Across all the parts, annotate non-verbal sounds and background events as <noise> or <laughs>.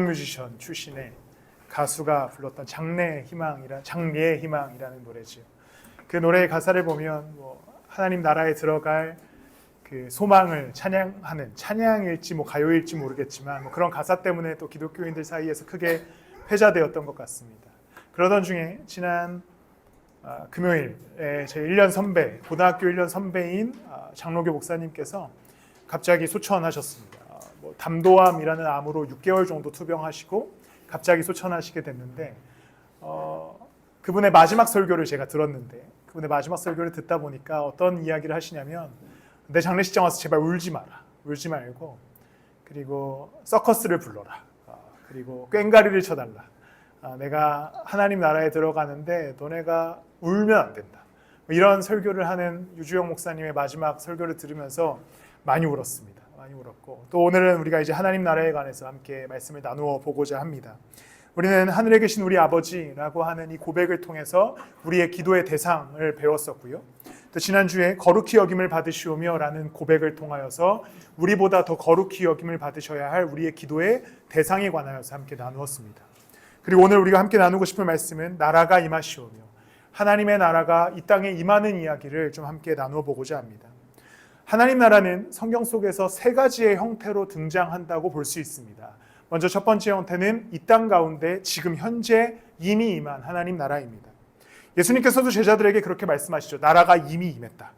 뮤지션 출신의 가수가 불렀던 장래의 희망이라 장래의 희망이라는 노래지요. 그 노래의 가사를 보면 뭐 하나님 나라에 들어갈 그 소망을 찬양하는 찬양일지 뭐 가요일지 모르겠지만 뭐 그런 가사 때문에 또 기독교인들 사이에서 크게 회자되었던 것 같습니다. 그러던 중에 지난 아, 금요일에 제 1년 선배 고등학교 1년 선배인 아, 장로교 목사님께서 갑자기 소천하셨습니다. 아, 뭐 담도암이라는 암으로 6개월 정도 투병하시고 갑자기 소천하시게 됐는데 어, 그분의 마지막 설교를 제가 들었는데 그분의 마지막 설교를 듣다 보니까 어떤 이야기를 하시냐면 내 장례식장 와서 제발 울지 마라. 울지 말고 그리고 서커스를 불러라. 아, 그리고 꽹가리를 쳐달라. 아, 내가 하나님 나라에 들어가는데 너네가 울면 안 된다. 뭐 이런 설교를 하는 유주영 목사님의 마지막 설교를 들으면서 많이 울었습니다. 많이 울었고 또 오늘은 우리가 이제 하나님 나라에 관해서 함께 말씀을 나누어 보고자 합니다. 우리는 하늘에 계신 우리 아버지라고 하는 이 고백을 통해서 우리의 기도의 대상을 배웠었고요. 또 지난주에 거룩히 여김을 받으시오며라는 고백을 통하여서 우리보다 더 거룩히 여김을 받으셔야 할 우리의 기도의 대상에 관하여서 함께 나누었습니다. 그리고 오늘 우리가 함께 나누고 싶은 말씀은 나라가 임하시오며 하나님의 나라가 이 땅에 임하는 이야기를 좀 함께 나누어 보고자 합니다. 하나님 나라는 성경 속에서 세 가지의 형태로 등장한다고 볼 수 있습니다. 먼저 첫 번째 형태는 이 땅 가운데 지금 현재 이미 임한 하나님 나라입니다. 예수님께서도 제자들에게 그렇게 말씀하시죠. 나라가 이미 임했다.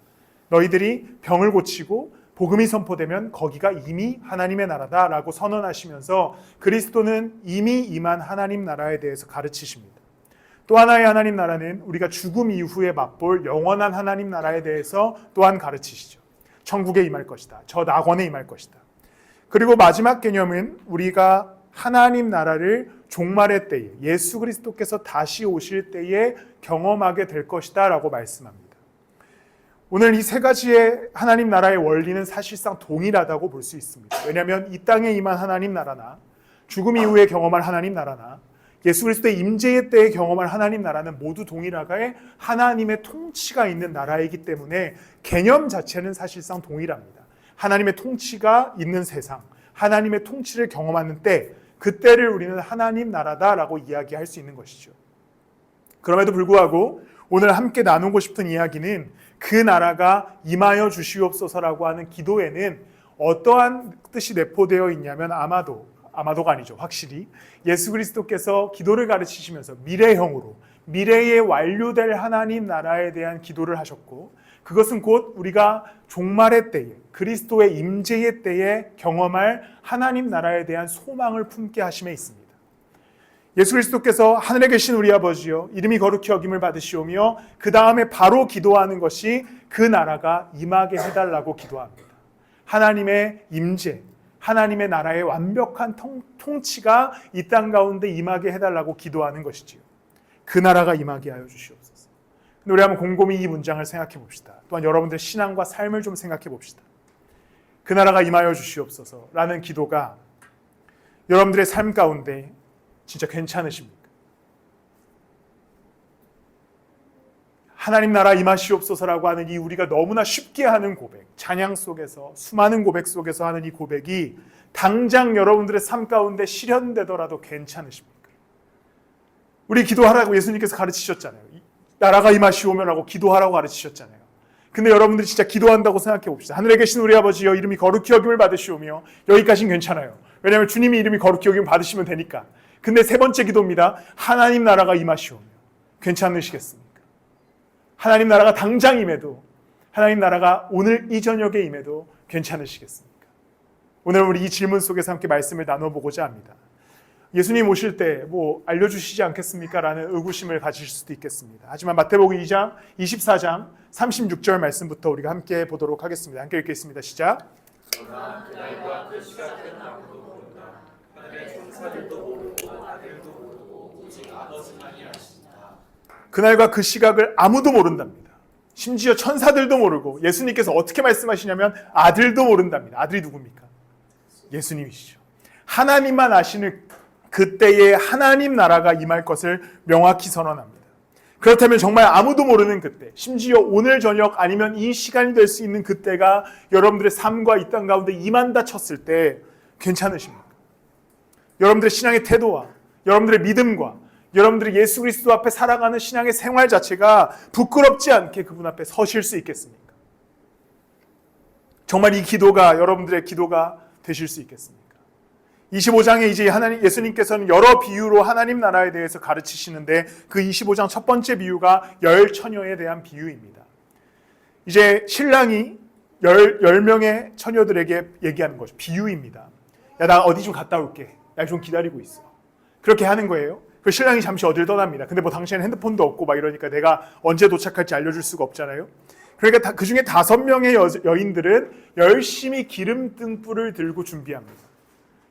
너희들이 병을 고치고 복음이 선포되면 거기가 이미 하나님의 나라다라고 선언하시면서 그리스도는 이미 임한 하나님 나라에 대해서 가르치십니다. 또 하나의 하나님 나라는 우리가 죽음 이후에 맛볼 영원한 하나님 나라에 대해서 또한 가르치시죠. 천국에 임할 것이다. 저 낙원에 임할 것이다. 그리고 마지막 개념은 우리가 하나님 나라를 종말의 때에 예수 그리스도께서 다시 오실 때에 경험하게 될 것이다라고 말씀합니다. 오늘 이 세 가지의 하나님 나라의 원리는 사실상 동일하다고 볼 수 있습니다. 왜냐하면 이 땅에 임한 하나님 나라나 죽음 이후에 경험할 하나님 나라나 예수 그리스도의 임재의 때에 경험할 하나님 나라는 모두 동일하게 하나님의 통치가 있는 나라이기 때문에 개념 자체는 사실상 동일합니다. 하나님의 통치가 있는 세상, 하나님의 통치를 경험하는 때, 그때를 우리는 하나님 나라다라고 이야기할 수 있는 것이죠. 그럼에도 불구하고 오늘 함께 나누고 싶은 이야기는 그 나라가 임하여 주시옵소서라고 하는 기도에는 어떠한 뜻이 내포되어 있냐면 아마도 아마도가 아니죠. 확실히 예수 그리스도께서 기도를 가르치시면서 미래형으로 미래에 완료될 하나님 나라에 대한 기도를 하셨고 그것은 곧 우리가 종말의 때에 그리스도의 임재의 때에 경험할 하나님 나라에 대한 소망을 품게 하심에 있습니다. 예수 그리스도께서 하늘에 계신 우리 아버지여 이름이 거룩히 여김을 받으시오며 그 다음에 바로 기도하는 것이 그 나라가 임하게 해달라고 기도합니다. 하나님의 임재, 하나님의 나라의 완벽한 통, 통치가 이 땅 가운데 임하게 해달라고 기도하는 것이지요. 그 나라가 임하게 하여 주시옵소서. 근데 우리 한번 곰곰이 이 문장을 생각해 봅시다. 또한 여러분들 신앙과 삶을 좀 생각해 봅시다. 그 나라가 임하여 주시옵소서라는 기도가 여러분들의 삶 가운데 진짜 괜찮으십니까? 하나님 나라 임하시옵소서라고 하는 이 우리가 너무나 쉽게 하는 고백, 찬양 속에서 수많은 고백 속에서 하는 이 고백이 당장 여러분들의 삶 가운데 실현되더라도 괜찮으십니까? 우리 기도하라고 예수님께서 가르치셨잖아요. 나라가 임하시오면라고 기도하라고 가르치셨잖아요. 근데 여러분들이 진짜 기도한다고 생각해 봅시다. 하늘에 계신 우리 아버지여 이름이 거룩히 여김을 받으시오며 여기까지는 괜찮아요. 왜냐하면 주님이 이름이 거룩히 여김을 받으시면 되니까. 근데 세 번째 기도입니다. 하나님 나라가 임하시오며 괜찮으시겠습니까? 하나님 나라가 당장 임해도 하나님 나라가 오늘 이 저녁에 임해도 괜찮으시겠습니까? 오늘 우리 이 질문 속에서 함께 말씀을 나눠보고자 합니다. 예수님 오실 때 뭐 알려주시지 않겠습니까? 라는 의구심을 가지실 수도 있겠습니다. 하지만 마태복음 2장 24장 36절 말씀부터 우리가 함께 보도록 하겠습니다. 함께 읽겠습니다. 시작. 그날과 그 시각을 아무도 모른답니다. 심지어 천사들도 모르고 예수님께서 어떻게 말씀하시냐면 아들도 모른답니다. 아들이 누굽니까? 예수님이시죠. 하나님만 아시는 그때에 하나님 나라가 임할 것을 명확히 선언합니다. 그렇다면 정말 아무도 모르는 그때, 심지어 오늘 저녁 아니면 이 시간이 될 수 있는 그때가 여러분들의 삶과 이 땅 가운데 임한다 쳤을 때 괜찮으십니까? 여러분들의 신앙의 태도와 여러분들의 믿음과 여러분들이 예수 그리스도 앞에 살아가는 신앙의 생활 자체가 부끄럽지 않게 그분 앞에 서실 수 있겠습니까? 정말 이 기도가 여러분들의 기도가 되실 수 있겠습니까? 25장에 이제 하나님 예수님께서는 여러 비유로 하나님 나라에 대해서 가르치시는데 그 25장 첫 번째 비유가 열 처녀에 대한 비유입니다. 이제 신랑이 열, 열 명의 처녀들에게 얘기하는 거죠. 비유입니다. 야, 나 어디 좀 갔다 올게. 날좀 기다리고 있어. 그렇게 하는 거예요. 그 신랑이 잠시 어딜 떠납니다. 근데 뭐 당신은 핸드폰도 없고 막 이러니까 내가 언제 도착할지 알려줄 수가 없잖아요. 그러니까 그 중에 다섯 명의 여, 여인들은 열심히 기름등불을 들고 준비합니다.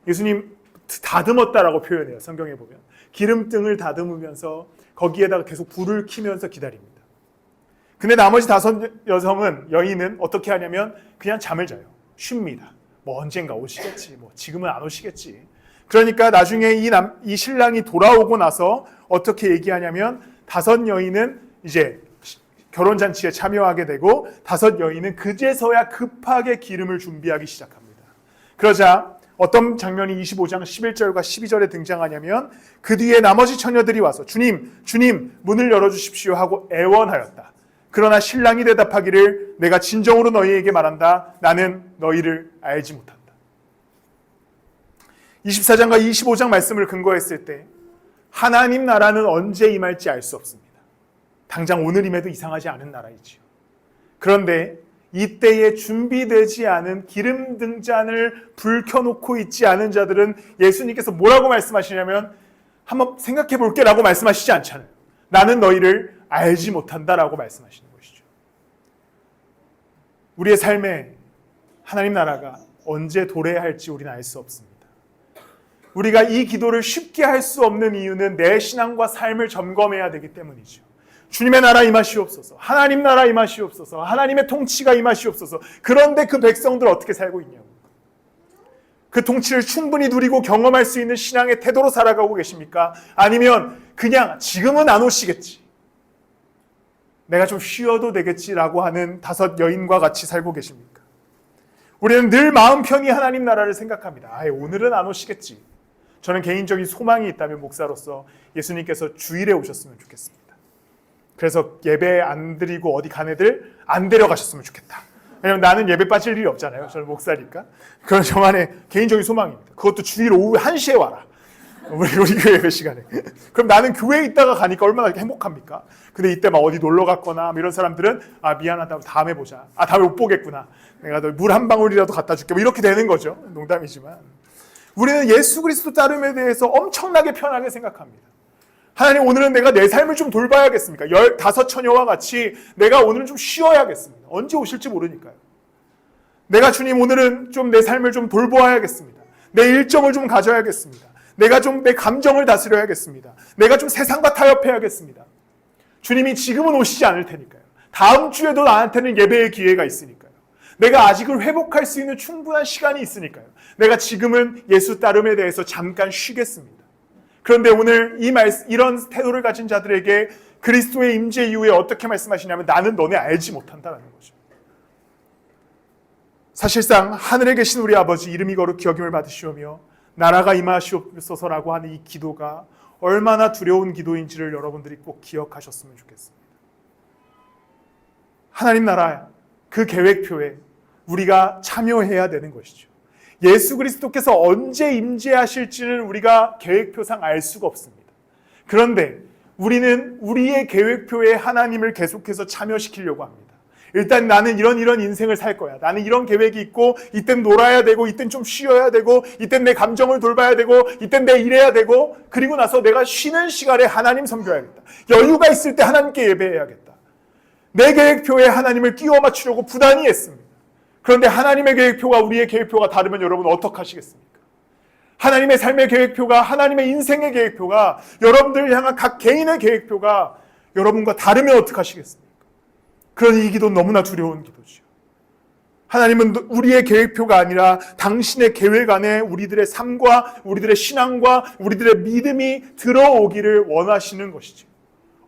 예수님 다듬었다라고 표현해요. 성경에 보면 기름등을 다듬으면서 거기에다가 계속 불을 켜면서 기다립니다. 근데 나머지 다섯 여성은 여인은 어떻게 하냐면 그냥 잠을 자요. 쉽니다. 뭐 언젠가 오시겠지. 뭐 지금은 안 오시겠지. 그러니까 나중에 이 남, 이 신랑이 돌아오고 나서 어떻게 얘기하냐면 다섯 여인은 이제 결혼 잔치에 참여하게 되고 다섯 여인은 그제서야 급하게 기름을 준비하기 시작합니다. 그러자 어떤 장면이 25장 11절과 12절에 등장하냐면 그 뒤에 나머지 처녀들이 와서 주님, 주님 문을 열어 주십시오 하고 애원하였다. 그러나 신랑이 대답하기를 내가 진정으로 너희에게 말한다. 나는 너희를 알지 못한다. 24장과 25장 말씀을 근거했을 때 하나님 나라는 언제 임할지 알 수 없습니다. 당장 오늘임에도 이상하지 않은 나라이지요. 그런데 이때에 준비되지 않은 기름 등잔을 불 켜놓고 있지 않은 자들은 예수님께서 뭐라고 말씀하시냐면 한번 생각해 볼게 라고 말씀하시지 않잖아요. 나는 너희를 알지 못한다 라고 말씀하시는 것이죠. 우리의 삶에 하나님 나라가 언제 도래할지 우리는 알 수 없습니다. 우리가 이 기도를 쉽게 할 수 없는 이유는 내 신앙과 삶을 점검해야 되기 때문이죠. 주님의 나라 임하시옵소서. 하나님 나라 임하시옵소서. 하나님의 통치가 임하시옵소서. 그런데 그 백성들 어떻게 살고 있냐고. 그 통치를 충분히 누리고 경험할 수 있는 신앙의 태도로 살아가고 계십니까? 아니면 그냥 지금은 안 오시겠지. 내가 좀 쉬어도 되겠지라고 하는 다섯 여인과 같이 살고 계십니까? 우리는 늘 마음 편히 하나님 나라를 생각합니다. 아, 오늘은 안 오시겠지. 저는 개인적인 소망이 있다면 목사로서 예수님께서 주일에 오셨으면 좋겠습니다. 그래서 예배 안 드리고 어디 간 애들 안 데려가셨으면 좋겠다. 왜냐면 나는 예배 빠질 일이 없잖아요. 저는 목사니까. 그건 저만의 개인적인 소망입니다. 그것도 주일 오후 1시에 와라. 우리, 우리 교회 예배 시간에. 그럼 나는 교회에 있다가 가니까 얼마나 행복합니까? 근데 이때 막 어디 놀러 갔거나 뭐 이런 사람들은 아, 미안하다. 다음에 보자. 아, 다음에 못 보겠구나. 내가 너물한 방울이라도 갖다 줄게. 뭐 이렇게 되는 거죠. 농담이지만. 우리는 예수 그리스도 따름에 대해서 엄청나게 편하게 생각합니다. 하나님 오늘은 내가 내 삶을 좀 돌봐야겠습니까? 열 다섯 처녀와 같이 내가 오늘은 좀 쉬어야겠습니다. 언제 오실지 모르니까요. 내가 주님 오늘은 좀 내 삶을 좀 돌보아야겠습니다. 내 일정을 좀 가져야겠습니다. 내가 좀 내 감정을 다스려야겠습니다. 내가 좀 세상과 타협해야겠습니다. 주님이 지금은 오시지 않을 테니까요. 다음 주에도 나한테는 예배의 기회가 있으니까요. 내가 아직은 회복할 수 있는 충분한 시간이 있으니까요. 내가 지금은 예수 따름에 대해서 잠깐 쉬겠습니다. 그런데 오늘 이 말, 이런 태도를 가진 자들에게 그리스도의 임재 이후에 어떻게 말씀하시냐면 나는 너네 알지 못한다라는 거죠. 사실상 하늘에 계신 우리 아버지 이름이 거룩히 여김을 받으시오며 나라가 임하시옵소서라고 하는 이 기도가 얼마나 두려운 기도인지를 여러분들이 꼭 기억하셨으면 좋겠습니다. 하나님 나라 그 계획표에 우리가 참여해야 되는 것이죠. 예수 그리스도께서 언제 임재하실지는 우리가 계획표상 알 수가 없습니다. 그런데 우리는 우리의 계획표에 하나님을 계속해서 참여시키려고 합니다. 일단 나는 이런 이런 인생을 살 거야. 나는 이런 계획이 있고 이땐 놀아야 되고 이땐 좀 쉬어야 되고 이땐 내 감정을 돌봐야 되고 이땐 내 일해야 되고 그리고 나서 내가 쉬는 시간에 하나님 섬겨야겠다. 여유가 있을 때 하나님께 예배해야겠다. 내 계획표에 하나님을 끼워 맞추려고 부단히 했습니다. 그런데 하나님의 계획표가 우리의 계획표가 다르면 여러분 어떡하시겠습니까? 하나님의 삶의 계획표가 하나님의 인생의 계획표가 여러분들 향한 각 개인의 계획표가 여러분과 다르면 어떡하시겠습니까? 그러니 이 기도 너무나 두려운 기도죠. 하나님은 우리의 계획표가 아니라 당신의 계획 안에 우리들의 삶과 우리들의 신앙과 우리들의 믿음이 들어오기를 원하시는 것이죠.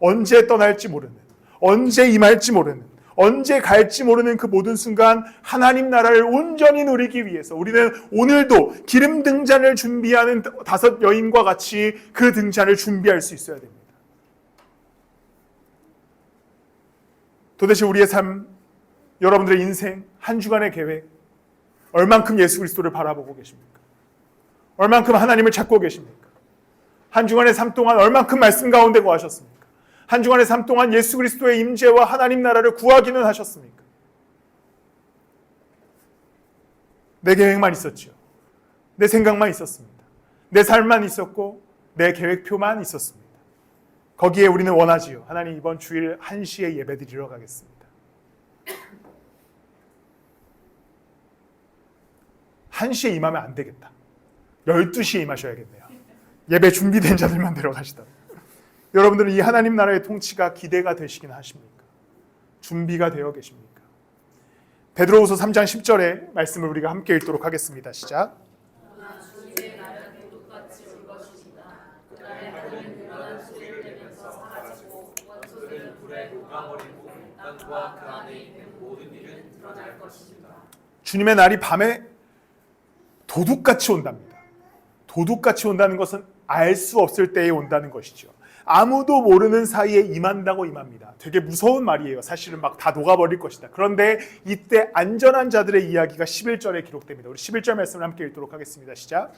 언제 떠날지 모르는, 언제 임할지 모르는, 언제 갈지 모르는 그 모든 순간 하나님 나라를 온전히 누리기 위해서 우리는 오늘도 기름 등잔을 준비하는 다섯 여인과 같이 그 등잔을 준비할 수 있어야 됩니다. 도대체 우리의 삶, 여러분들의 인생, 한 주간의 계획, 얼만큼 예수 그리스도를 바라보고 계십니까? 얼만큼 하나님을 찾고 계십니까? 한 주간의 삶 동안 얼만큼 말씀 가운데 거하셨습니까? 한 주간의 삶 동안 예수 그리스도의 임재와 하나님 나라를 구하기는 하셨습니까? 내 계획만 있었죠. 내 생각만 있었습니다. 내 삶만 있었고 내 계획표만 있었습니다. 거기에 우리는 원하지요. 하나님 이번 주일 1시에 예배드리러 가겠습니다. 1시에 임하면 안 되겠다. 12시에 임하셔야겠네요. 예배 준비된 자들만 <laughs> 데려가시다. 여러분들은 이 하나님 나라의 통치가 기대가 되시긴 하십니까? 준비가 되어 계십니까? 베드로후서 3장 10절의 말씀을 우리가 함께 읽도록 하겠습니다. 시작. 주님의 날이 밤에 도둑같이 온답니다. 도둑같이 온다는 것은 알 수 없을 때에 온다는 것이죠. 아무도 모르는 사이에 임한다고 임합니다. 되게 무서운 말이에요. 사실은 막 다 녹아버릴 것이다. 그런데 이때 안전한 자들의 이야기가 11절에 기록됩니다. 우리 11절 말씀을 함께 읽도록 하겠습니다. 시작.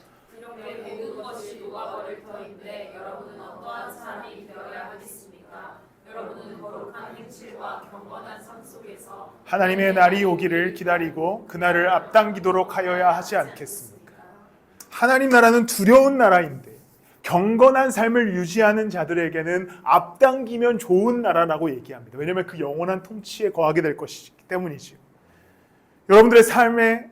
하나님의 날이 오기를 기다리고 그날을 앞당기도록 하여야 하지 않겠습니까? 하나님 나라는 두려운 나라인데 경건한 삶을 유지하는 자들에게는 앞당기면 좋은 나라라고 얘기합니다. 왜냐하면 그 영원한 통치에 거하게 될 것이기 때문이지요. 여러분들의 삶에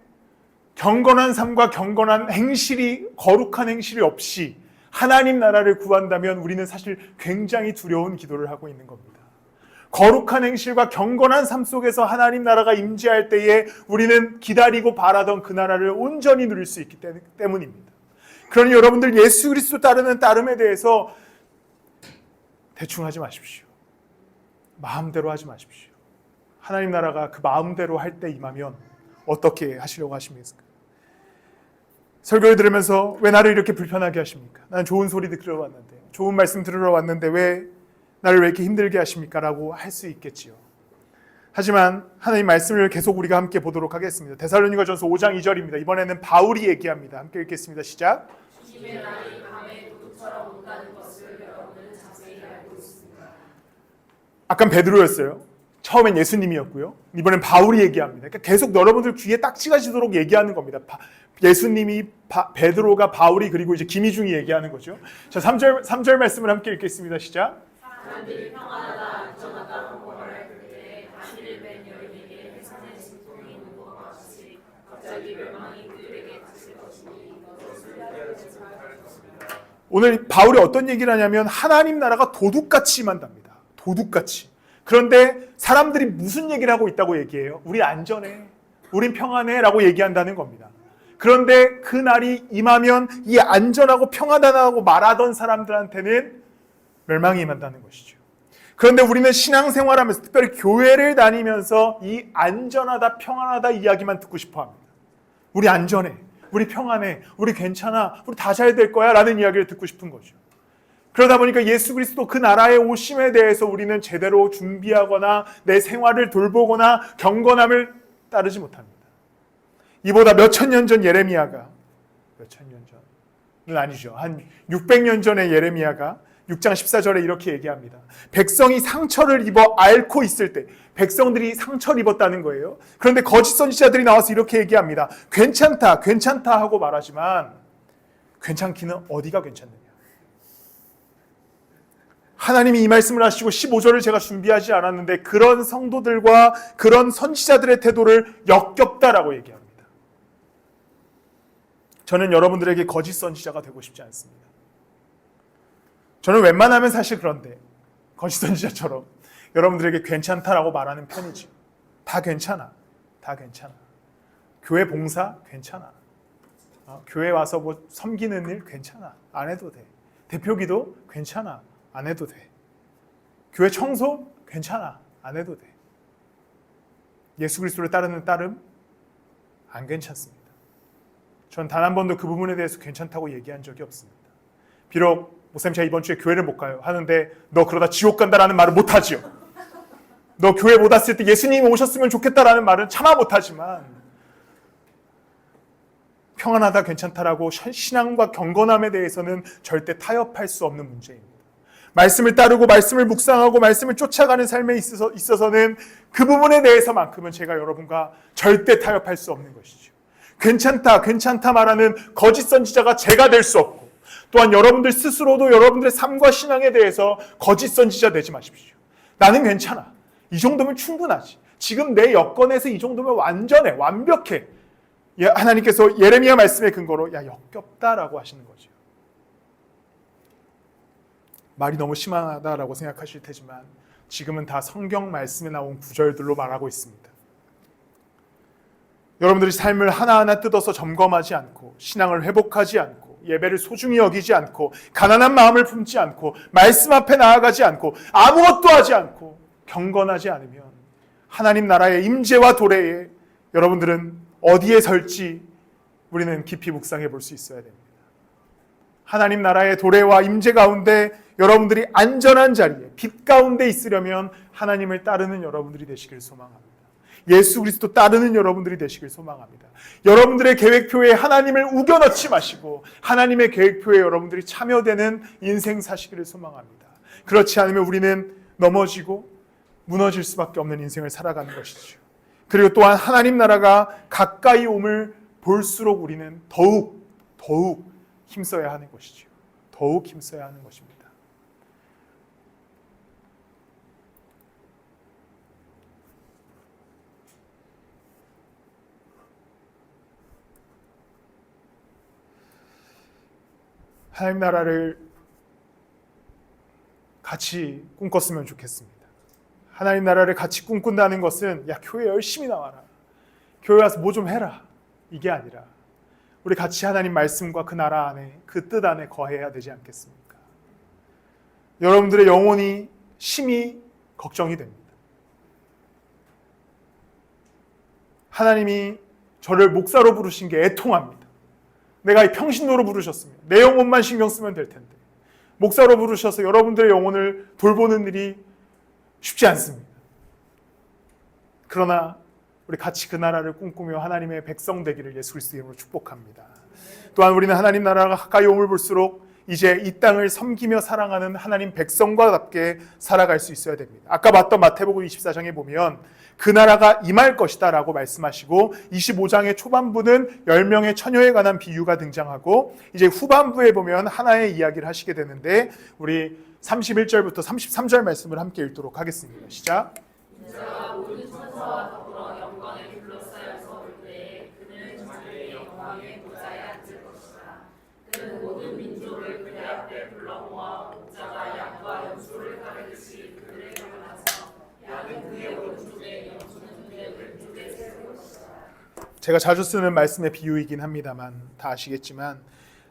경건한 삶과 경건한 행실이 거룩한 행실이 없이 하나님 나라를 구한다면 우리는 사실 굉장히 두려운 기도를 하고 있는 겁니다. 거룩한 행실과 경건한 삶 속에서 하나님 나라가 임재할 때에 우리는 기다리고 바라던 그 나라를 온전히 누릴 수 있기 때문입니다. 그러니 여러분들 예수 그리스도 따르는 따름에 대해서 대충 하지 마십시오. 마음대로 하지 마십시오. 하나님 나라가 그 마음대로 할 때 임하면 어떻게 하시려고 하십니까? 설교를 들으면서 왜 나를 이렇게 불편하게 하십니까? 나는 좋은 소리 들으러 왔는데, 좋은 말씀 들으러 왔는데 왜 나를 왜 이렇게 힘들게 하십니까? 라고 할 수 있겠지요. 하지만 하나님 말씀을 계속 우리가 함께 보도록 하겠습니다. 데살로니가전서 5장 2절입니다. 이번에는 바울이 얘기합니다. 함께 읽겠습니다. 시작. 아까 베드로였어요. 처음엔 예수님이었고요. 이번엔 바울이 얘기합니다. 그러니까 계속 여러분들 귀에 딱지가 지도록 얘기하는 겁니다. 바, 예수님이 바, 베드로가 바울이 그리고 이제 김희중이 얘기하는 거죠. 자, 3절 3절 말씀을 함께 읽겠습니다. 시작. 사람들이 평안하다 공고할 그때에 단일 된 여인에게 해산의 진통이 있는 것 같이 갑자기 멸망이 그들에게 닥칠 것이니 이것을 잘 것입니다. 오늘 바울이 어떤 얘기를 하냐면 하나님 나라가 도둑같이 임한답니다. 도둑같이. 그런데 사람들이 무슨 얘기를 하고 있다고 얘기해요? 우리 안전해. 우린 평안해. 라고 얘기한다는 겁니다. 그런데 그 날이 임하면 이 안전하고 평안하다고 말하던 사람들한테는 멸망이 임한다는 것이죠. 그런데 우리는 신앙생활 하면서 특별히 교회를 다니면서 이 안전하다, 평안하다 이야기만 듣고 싶어 합니다. 우리 안전해. 우리 평안해. 우리 괜찮아. 우리 다 잘 될 거야. 라는 이야기를 듣고 싶은 거죠. 그러다 보니까 예수 그리스도 그 나라의 오심에 대해서 우리는 제대로 준비하거나 내 생활을 돌보거나 경건함을 따르지 못합니다. 이보다 몇 천 년 전 예레미야가 몇 천 년 전은 아니죠. 한 600년 전의 예레미야가 6장 14절에 이렇게 얘기합니다. 백성이 상처를 입어 앓고 있을 때 백성들이 상처를 입었다는 거예요. 그런데 거짓 선지자들이 나와서 이렇게 얘기합니다. 괜찮다, 괜찮다 하고 말하지만 괜찮기는 어디가 괜찮느냐? 하나님이 이 말씀을 하시고 15절을 제가 준비하지 않았는데 그런 성도들과 그런 선지자들의 태도를 역겹다라고 얘기합니다. 저는 여러분들에게 거짓 선지자가 되고 싶지 않습니다. 저는 웬만하면 사실 그런데 거짓 선지자처럼 여러분들에게 괜찮다라고 말하는 편이지. 다 괜찮아. 다 괜찮아. 교회 봉사 괜찮아. 어, 교회 와서 뭐 섬기는 일 괜찮아. 안 해도 돼. 대표 기도 괜찮아. 안 해도 돼. 교회 청소 괜찮아. 안 해도 돼. 예수 그리스도를 따르는 따름 안 괜찮습니다. 전 단 한 번도 그 부분에 대해서 괜찮다고 얘기한 적이 없습니다. 비록 목사님 제가 이번 주에 교회를 못 가요 하는데 너 그러다 지옥 간다라는 말을 못 하지요. 너 교회 못 왔을 때 예수님이 오셨으면 좋겠다라는 말은 차마 못 하지만 평안하다 괜찮다라고 신앙과 경건함에 대해서는 절대 타협할 수 없는 문제입니다. 말씀을 따르고 말씀을 묵상하고 말씀을 쫓아가는 삶에 있어서 있어서는 그 부분에 대해서만큼은 제가 여러분과 절대 타협할 수 없는 것이죠. 괜찮다, 괜찮다 말하는 거짓 선지자가 제가 될 수 없고 또한 여러분들 스스로도 여러분들의 삶과 신앙에 대해서 거짓 선지자 되지 마십시오. 나는 괜찮아. 이 정도면 충분하지. 지금 내 여건에서 이 정도면 완전해, 완벽해. 예, 하나님께서 예레미야 말씀의 근거로 야 역겹다라고 하시는 거죠. 말이 너무 심하다라고 생각하실 테지만 지금은 다 성경 말씀에 나온 구절들로 말하고 있습니다. 여러분들이 삶을 하나하나 뜯어서 점검하지 않고 신앙을 회복하지 않고 예배를 소중히 여기지 않고 가난한 마음을 품지 않고 말씀 앞에 나아가지 않고 아무것도 하지 않고 경건하지 않으면 하나님 나라의 임재와 도래에 여러분들은 어디에 설지 우리는 깊이 묵상해 볼 수 있어야 됩니다. 하나님 나라의 도래와 임재 가운데 여러분들이 안전한 자리에 빛 가운데 있으려면 하나님을 따르는 여러분들이 되시길 소망합니다. 예수 그리스도 따르는 여러분들이 되시길 소망합니다. 여러분들의 계획표에 하나님을 우겨 넣지 마시고 하나님의 계획표에 여러분들이 참여되는 인생 사시기를 소망합니다. 그렇지 않으면 우리는 넘어지고 무너질 수밖에 없는 인생을 살아가는 것이죠. 그리고 또한 하나님 나라가 가까이 옴을 볼수록 우리는 더욱 더욱 힘써야 하는 것이죠. 더욱 힘써야 하는 것입니다. 하나님 나라를 같이 꿈꿨으면 좋겠습니다. 하나님 나라를 같이 꿈꾼다는 것은 야 교회 열심히 나와라. 교회 와서 뭐 좀 해라. 이게 아니라 우리 같이 하나님 말씀과 그 나라 안에 그 뜻 안에 거해야 되지 않겠습니까? 여러분들의 영혼이 심히 걱정이 됩니다. 하나님이 저를 목사로 부르신 게 애통합니다. 내가 이 평신도로 부르셨습니다. 내 영혼만 신경 쓰면 될 텐데. 목사로 부르셔서 여러분들의 영혼을 돌보는 일이 쉽지 않습니다. 그러나 우리 같이 그 나라를 꿈꾸며 하나님의 백성 되기를 예수 그리스도 이름으로 축복합니다. 또한 우리는 하나님 나라가 가까이 오물 볼수록 이제 이 땅을 섬기며 사랑하는 하나님 백성과답게 살아갈 수 있어야 됩니다. 아까 봤던 마태복음 24장에 보면 그 나라가 임할 것이다 라고 말씀하시고 25장의 초반부는 10명의 처녀에 관한 비유가 등장하고 이제 후반부에 보면 하나의 이야기를 하시게 되는데 우리 31절부터 33절 말씀을 함께 읽도록 하겠습니다. 시작. 그의 앞에 불러 모아 목자가 양과 염소를 가르듯이 그들을 가르나서 양은 그의 오른쪽에 염소는 그의 왼쪽에 것이다. 제가 자주 쓰는 말씀의 비유이긴 합니다만 다 아시겠지만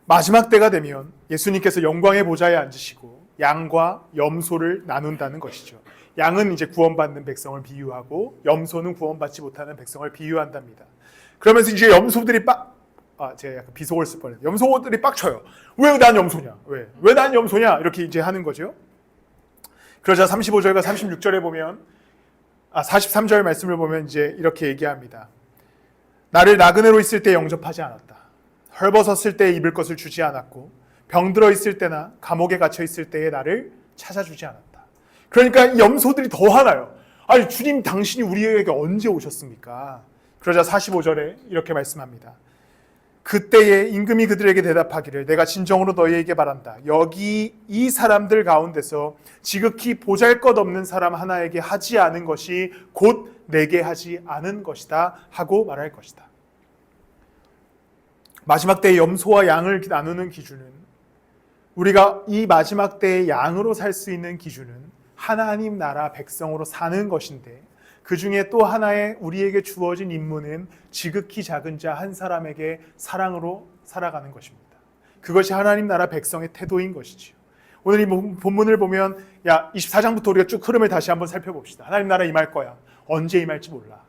마지막 때가 되면 예수님께서 영광의 보좌에 앉으시고 양과 염소를 나눈다는 것이죠. 양은 이제 구원받는 백성을 비유하고 염소는 구원받지 못하는 백성을 비유한답니다. 그러면서 이제 염소들이 빡 아, 제가 약간 비속을 쓸 뻔했어요. 염소들이 빡쳐요. 왜 난 염소냐? 왜? 왜 난 염소냐? 이렇게 이제 하는 거죠. 그러자 35절과 36절에 보면 아, 43절 말씀을 보면 이제 이렇게 얘기합니다. 나를 나그네로 있을 때 영접하지 않았다. 헐벗었을 때 입을 것을 주지 않았고 병들어 있을 때나 감옥에 갇혀 있을 때에 나를 찾아주지 않았다. 그러니까 이 염소들이 더 화나요. 아니 주님 당신이 우리에게 언제 오셨습니까? 그러자 45절에 이렇게 말씀합니다. 그때에 임금이 그들에게 대답하기를 내가 진정으로 너희에게 바란다. 여기 이 사람들 가운데서 지극히 보잘 것 없는 사람 하나에게 하지 않은 것이 곧 내게 하지 않은 것이다 하고 말할 것이다. 마지막 때의 염소와 양을 나누는 기준은 우리가 이 마지막 때의 양으로 살 수 있는 기준은 하나님 나라 백성으로 사는 것인데 그 중에 또 하나의 우리에게 주어진 임무는 지극히 작은 자 한 사람에게 사랑으로 살아가는 것입니다. 그것이 하나님 나라 백성의 태도인 것이지요. 오늘 이 본문을 보면 야 24장부터 우리가 쭉 흐름을 다시 한번 살펴봅시다. 하나님 나라 임할 거야. 언제 임할지 몰라.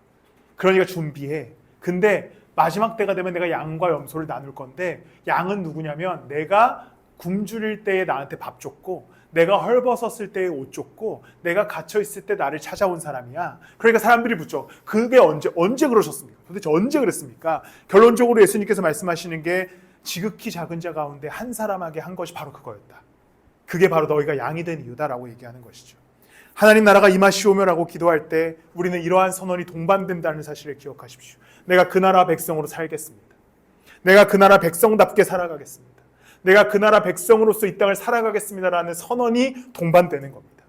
그러니까 준비해. 근데 마지막 때가 되면 내가 양과 염소를 나눌 건데 양은 누구냐면 내가 굶주릴 때에 나한테 밥 줬고 내가 헐벗었을 때에 옷 줬고 내가 갇혀 있을 때 나를 찾아온 사람이야. 그러니까 사람들이 묻죠. 그게 언제 언제 그러셨습니까? 도대체 언제 그랬습니까? 결론적으로 예수님께서 말씀하시는 게 지극히 작은 자 가운데 한 사람에게 한 것이 바로 그거였다. 그게 바로 너희가 양이 된 이유다라고 얘기하는 것이죠. 하나님 나라가 임하시오며라고 기도할 때 우리는 이러한 선언이 동반된다는 사실을 기억하십시오. 내가 그 나라 백성으로 살겠습니다. 내가 그 나라 백성답게 살아가겠습니다. 내가 그 나라 백성으로서 이 땅을 살아가겠습니다라는 선언이 동반되는 겁니다.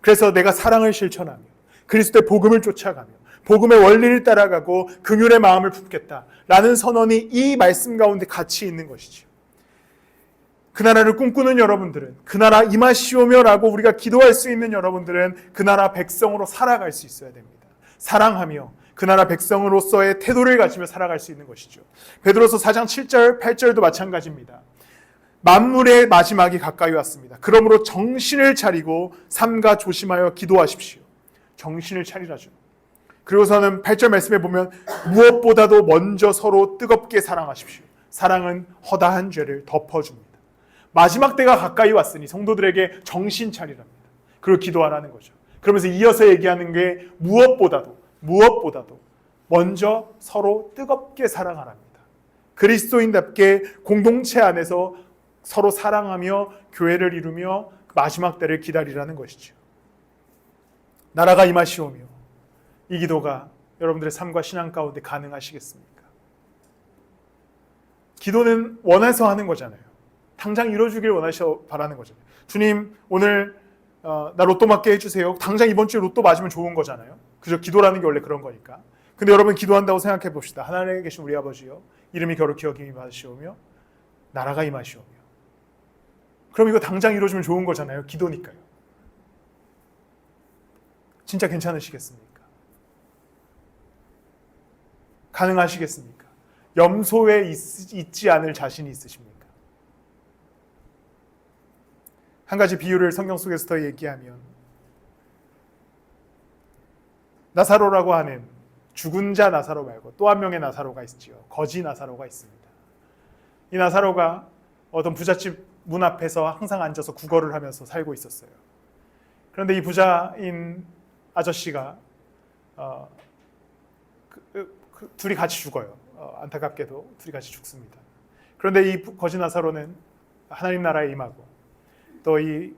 그래서 내가 사랑을 실천하며 그리스도의 복음을 쫓아가며 복음의 원리를 따라가고 긍휼의 마음을 품겠다라는 선언이 이 말씀 가운데 같이 있는 것이죠. 그 나라를 꿈꾸는 여러분들은 그 나라 임하시오며라고 우리가 기도할 수 있는 여러분들은 그 나라 백성으로 살아갈 수 있어야 됩니다. 사랑하며 그 나라 백성으로서의 태도를 가지며 살아갈 수 있는 것이죠. 베드로서 4장 7절, 8절도 마찬가지입니다. 만물의 마지막이 가까이 왔습니다. 그러므로 정신을 차리고 삼가 조심하여 기도하십시오. 정신을 차리라죠. 그리고서는 8절 말씀에 보면 무엇보다도 먼저 서로 뜨겁게 사랑하십시오. 사랑은 허다한 죄를 덮어줍니다. 마지막 때가 가까이 왔으니 성도들에게 정신 차리랍니다. 그리고 기도하라는 거죠. 그러면서 이어서 얘기하는 게 무엇보다도 무엇보다도 먼저 서로 뜨겁게 사랑하랍니다. 그리스도인답게 공동체 안에서 서로 사랑하며 교회를 이루며 마지막 때를 기다리라는 것이죠. 나라가 임하시오며 이 기도가 여러분들의 삶과 신앙 가운데 가능하시겠습니까? 기도는 원해서 하는 거잖아요. 당장 이루어주길 원하셔 바라는 거잖아요. 주님 오늘 어, 나 로또 맞게 해주세요. 당장 이번 주에 로또 맞으면 좋은 거잖아요. 그저 기도라는 게 원래 그런 거니까. 근데 여러분 기도한다고 생각해 봅시다. 하나님에 계신 우리 아버지요. 이름이 거룩히 여김이 받으시오며 나라가 임하시오며. 그럼 이거 당장 이루어지면 좋은 거잖아요. 기도니까요. 진짜 괜찮으시겠습니까? 가능하시겠습니까? 염소에 있, 있지 않을 자신이 있으십니까? 한 가지 비유를 성경 속에서 더 얘기하면 나사로라고 하는 죽은 자 나사로 말고 또 한 명의 나사로가 있지요. 거지 나사로가 있습니다. 이 나사로가 어떤 부잣집 문 앞에서 항상 앉아서 구걸을 하면서 살고 있었어요. 그런데 이 부자인 아저씨가 어, 그, 그, 둘이 같이 죽어요. 어, 안타깝게도 둘이 같이 죽습니다. 그런데 이 거지 나사로는 하나님 나라에 임하고 또 이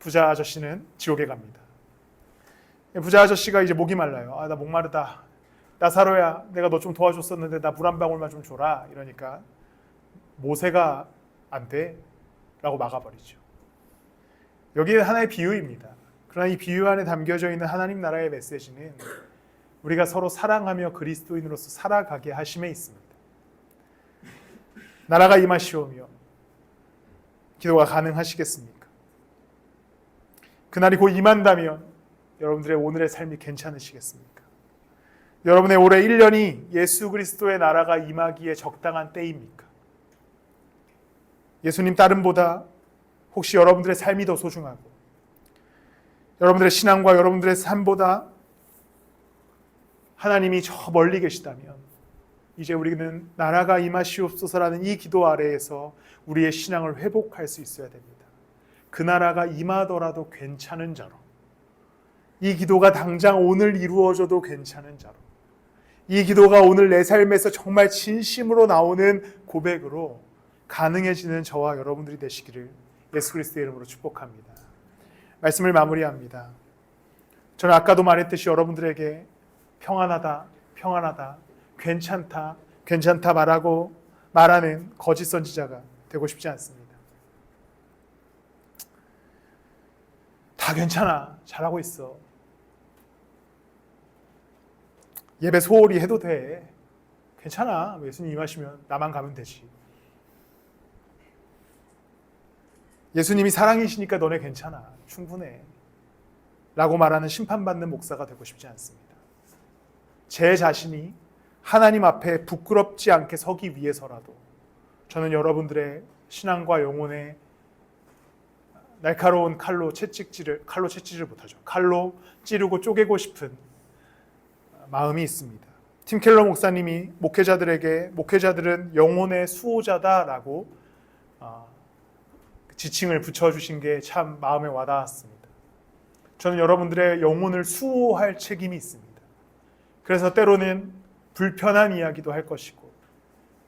부자 아저씨는 지옥에 갑니다. 부자 아저씨가 이제 목이 말라요. 아, 나 목마르다. 나사로야, 내가 너 좀 도와줬었는데 나 물 한 방울만 좀 줘라. 이러니까 모세가 안 돼. 라고 막아버리죠. 여기는 하나의 비유입니다. 그러나 이 비유 안에 담겨져 있는 하나님 나라의 메시지는 우리가 서로 사랑하며 그리스도인으로서 살아가게 하심에 있습니다. 나라가 임하시오며 기도가 가능하시겠습니까? 그날이 곧 임한다면 여러분들의 오늘의 삶이 괜찮으시겠습니까? 여러분의 올해 1년이 예수 그리스도의 나라가 임하기에 적당한 때입니까? 예수님 따름보다 혹시 여러분들의 삶이 더 소중하고 여러분들의 신앙과 여러분들의 삶보다 하나님이 저 멀리 계시다면 이제 우리는 나라가 임하시옵소서라는 이 기도 아래에서 우리의 신앙을 회복할 수 있어야 됩니다. 그 나라가 임하더라도 괜찮은 자로 이 기도가 당장 오늘 이루어져도 괜찮은 자로 이 기도가 오늘 내 삶에서 정말 진심으로 나오는 고백으로 가능해지는 저와 여러분들이 되시기를 예수 그리스도의 이름으로 축복합니다. 말씀을 마무리합니다. 저는 아까도 말했듯이 여러분들에게 평안하다, 평안하다, 괜찮다, 괜찮다 말하고 말하는 거짓 선지자가 되고 싶지 않습니다. 다 괜찮아, 잘하고 있어. 예배 소홀히 해도 돼. 괜찮아. 예수님 임하시면 나만 가면 되지. 예수님이 사랑이시니까 너네 괜찮아. 충분해. 라고 말하는 심판받는 목사가 되고 싶지 않습니다. 제 자신이 하나님 앞에 부끄럽지 않게 서기 위해서라도 저는 여러분들의 신앙과 영혼의 날카로운 칼로 채찍질을 칼로 채찍질 못하죠. 칼로 찌르고 쪼개고 싶은 마음이 있습니다. 팀 켈러 목사님이 목회자들에게 목회자들은 영혼의 수호자다라고 아, 지칭을 붙여주신 게 참 마음에 와닿았습니다. 저는 여러분들의 영혼을 수호할 책임이 있습니다. 그래서 때로는 불편한 이야기도 할 것이고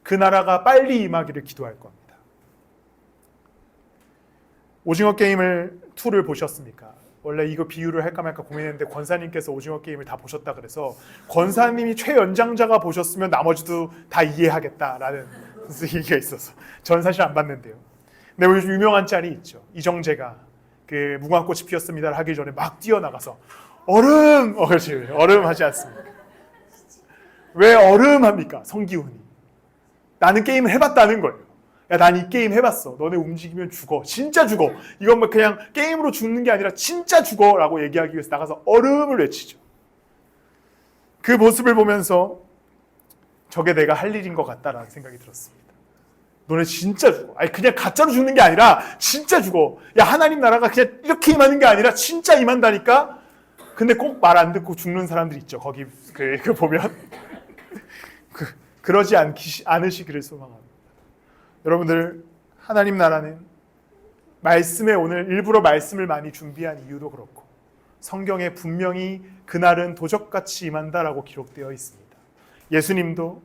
그 나라가 빨리 임하기를 기도할 겁니다. 오징어 게임을 2를 보셨습니까? 원래 이거 비유를 할까 말까 고민했는데 권사님께서 오징어 게임을 다 보셨다 그래서 권사님이 최연장자가 보셨으면 나머지도 다 이해하겠다라는 <laughs> 얘기가 있어서 전 사실 안 봤는데요. 근데 요즘 유명한 짤이 있죠. 이정재가 그 무궁화꽃이 피었습니다를 하기 전에 막 뛰어나가서 얼음 어 그렇지 얼음 하지 않습니까? 왜 얼음 합니까? 성기훈이 나는 게임을 해봤다는 거예요. 야, 난 이 게임 해봤어. 너네 움직이면 죽어. 진짜 죽어. 이건 뭐 그냥 게임으로 죽는 게 아니라 진짜 죽어. 라고 얘기하기 위해서 나가서 얼음을 외치죠. 그 모습을 보면서 저게 내가 할 일인 것 같다라는 생각이 들었습니다. 너네 진짜 죽어. 아니, 그냥 가짜로 죽는 게 아니라 진짜 죽어. 야, 하나님 나라가 그냥 이렇게 임하는 게 아니라 진짜 임한다니까? 근데 꼭 말 안 듣고 죽는 사람들 있죠. 거기, 그, 그 보면. <laughs> 그, 그러지 않기, 않으시기를 소망합니다. 여러분들 하나님 나라는 말씀에 오늘 일부러 말씀을 많이 준비한 이유도 그렇고 성경에 분명히 그날은 도적같이 임한다라고 기록되어 있습니다. 예수님도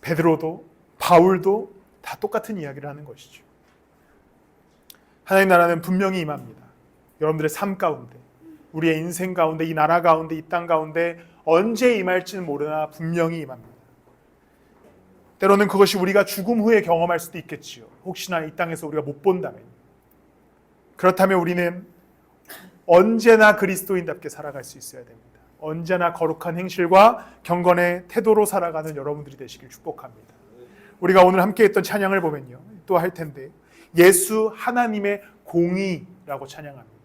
베드로도 바울도 다 똑같은 이야기를 하는 것이죠. 하나님 나라는 분명히 임합니다. 여러분들의 삶 가운데, 우리의 인생 가운데, 이 나라 가운데, 이 땅 가운데 언제 임할지는 모르나 분명히 임합니다. 때로는 그것이 우리가 죽음 후에 경험할 수도 있겠지요. 혹시나 이 땅에서 우리가 못 본다면. 그렇다면 우리는 언제나 그리스도인답게 살아갈 수 있어야 됩니다. 언제나 거룩한 행실과 경건의 태도로 살아가는 여러분들이 되시길 축복합니다. 우리가 오늘 함께 했던 찬양을 보면요. 또 할 텐데 예수 하나님의 공의라고 찬양합니다.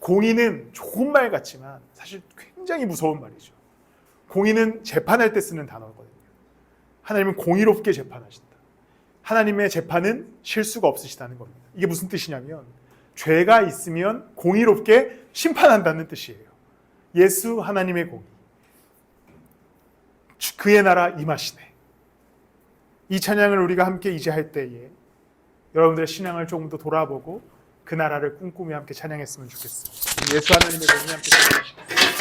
공의는 좋은 말 같지만 사실 굉장히 무서운 말이죠. 공의는 재판할 때 쓰는 단어거든요. 하나님은 공의롭게 재판하신다. 하나님의 재판은 실수가 없으시다는 겁니다. 이게 무슨 뜻이냐면 죄가 있으면 공의롭게 심판한다는 뜻이에요. 예수 하나님의 공의. 주- 그의 나라 임하시네. 이 찬양을 우리가 함께 이제 할 때에 여러분들의 신앙을 조금 더 돌아보고 그 나라를 꿈꾸며 함께 찬양했으면 좋겠습니다. 예수 하나님의 공의 함께 찬양하시겠습니다.